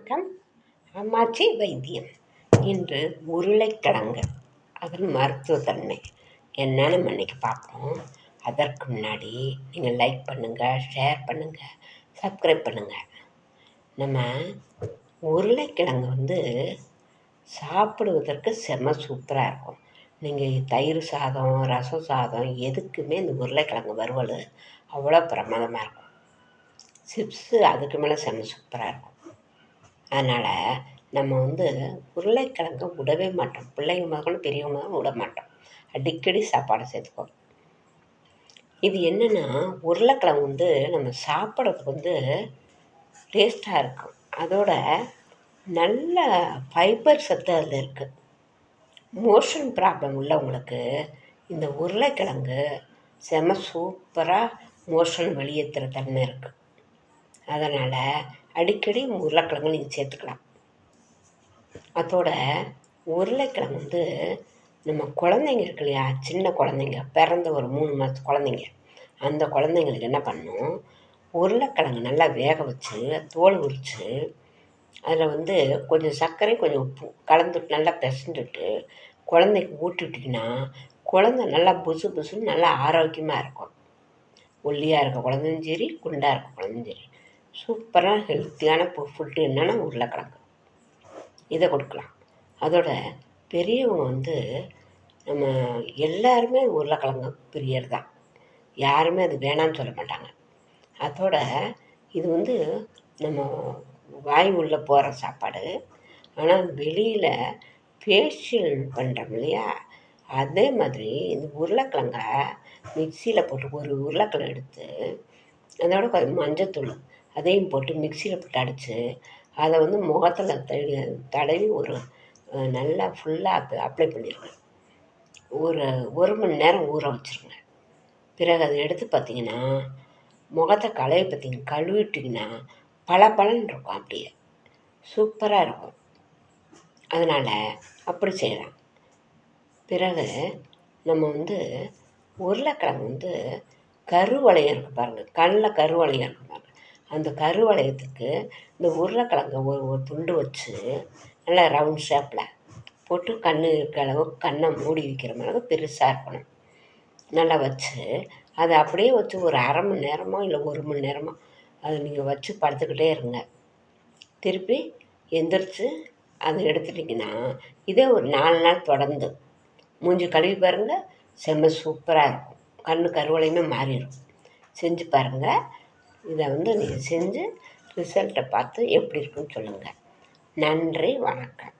வணக்கம் அம்மாச்சி வைத்தியம். இன்று உருளைக்கிழங்கு அதன் மருத்துவத்தன்மை என்னன்னு நம்ம இன்னைக்கு பார்ப்போம். அதற்கு முன்னாடி நீங்கள் லைக் பண்ணுங்கள் ஷேர் பண்ணுங்கள் சப்ஸ்கிரைப் பண்ணுங்கள் நம்ம உருளைக்கிழங்கு வந்து சாப்பிடுவதற்கு செம சூப்பராக இருக்கும். நீங்கள் தயிர் சாதம் ரசம் சாதம் எதுக்குமே இந்த உருளைக்கிழங்கு வறுவல் அவ்வளோ பிரமாதமாக இருக்கும். சிப்ஸு அதுக்கு மேலே செம்ம சூப்பராக இருக்கும். அதனால் நம்ம வந்து உருளைக்கிழங்க விடவே மாட்டோம். பிள்ளைங்க முதற்கொண்டு பெரியவங்க தான் விட மாட்டோம். அடிக்கடி சாப்பாடு சேர்த்துக்குவோம் இது என்னென்னா உருளைக்கிழங்கு வந்து நம்ம சாப்பிட்றதுக்கு வந்து டேஸ்ட்டாக இருக்கும். அதோட நல்ல ஃபைபர் சத்து அதில் இருக்குது மோஷன் ப்ராப்ளம் உள்ளவங்களுக்கு இந்த உருளைக்கிழங்கு செம சூப்பராக மோஷன் வெளியேற்றுற தன்மை இருக்குது அதனால் அடிக்கடி உருளைக்கிழங்கு நீங்கள் சேர்த்துக்கலாம். அதோட உருளைக்கிழங்கு வந்து நம்ம குழந்தைங்க இருக்கு இல்லையா? சின்ன குழந்தைங்க பிறந்த ஒரு மூணு மாதத்து குழந்தைங்க. அந்த குழந்தைங்களுக்கு என்ன பண்ணும் உருளைக்கிழங்கு நல்லா வேக வச்சு தோல் உரித்து அதில் வந்து கொஞ்சம் சர்க்கரை கொஞ்சம் உப்பு கலந்துட்டு நல்லா பிசைஞ்சுட்டு குழந்தைக்கு ஊட்டிவிட்டிங்கன்னா குழந்த நல்லா புசு புசுன்னு நல்லா ஆரோக்கியமாக இருக்கும். ஒல்லியாக இருக்க குழந்தையும் சரி குண்டாக இருக்க குழந்தையும் சரி. சூப்பராக ஹெல்த்தியான ஃபுட்டு என்னென்னா உருளைக்கிழங்கு இதை கொடுக்கலாம். அதோட பெரியவங்க வந்து நம்ம எல்லாருமே உருளைக்கிழங்கு பிரியர் தான். யாருமே அது வேணான்னு சொல்ல மாட்டாங்க. அதோட இது வந்து நம்ம வாய் உள்ளே போகிற சாப்பாடு. ஆனால் வெளியில் ஃபேஷியல் பண்ணுறோம் இல்லையா? அதே மாதிரி இந்த உருளைக்கிழங்க மிக்சியில் போட்டு ஒரு உருளைக்கிழங்கு எடுத்து அதோட கொஞ்சம் மஞ்சத்தூள் அதையும் போட்டு மிக்சியில் போட்டு அடித்து அதை வந்து முகத்தில் தடவி தடவி ஒரு நல்லா ஃபுல்லாக அப்ளை பண்ணிடுங்க ஒரு ஒரு மணி நேரம் ஊற வச்சுருங்க. பிறகு அதை எடுத்து பார்த்தீங்கன்னா முகத்தை களைய பார்த்தீங்க கழுவிட்டிங்கன்னா பல பலன் இருக்கும் அப்படியே. சூப்பராக இருக்கும். அதனால் அப்படி செய்யலாம். பிறகு நம்ம வந்து உருளைக்கிழங்கு வந்து கருவளையம் இருக்குது பாருங்கள் கண்ணில் கருவளையம் இருக்கும். அந்த கருவளையத்துக்கு இந்த உருளைக்கிழங்க ஒரு ஒரு துண்டு வச்சு நல்லா ரவுண்ட் ஷேப்பில் போட்டு கண் இருக்கிற அளவுக்கு கண்ணை மூடி வைக்கிற மாதிரி பெருசாக இருக்கணும். நல்லா வச்சு அதை அப்படியே வச்சு ஒரு அரை மணி நேரமோ இல்லை ஒரு மணி நேரமோ அதை நீங்கள் வச்சு படுத்துக்கிட்டே இருங்க. திருப்பி எந்திரிச்சு அதை எடுத்துட்டிங்கன்னா இதே ஒரு நாலு நாள் தொடர்ந்து மூஞ்சி கழுவி பாருங்கள் செம்ம சூப்பராக இருக்கும். கண் கருவளையுமே மாறிடும். செஞ்சு பாருங்கள் இதை வந்து நீங்கள் செஞ்சு ரிசல்ட்டை பார்த்து எப்படி இருக்குன்னு சொல்லுங்கள் நன்றி வணக்கம்.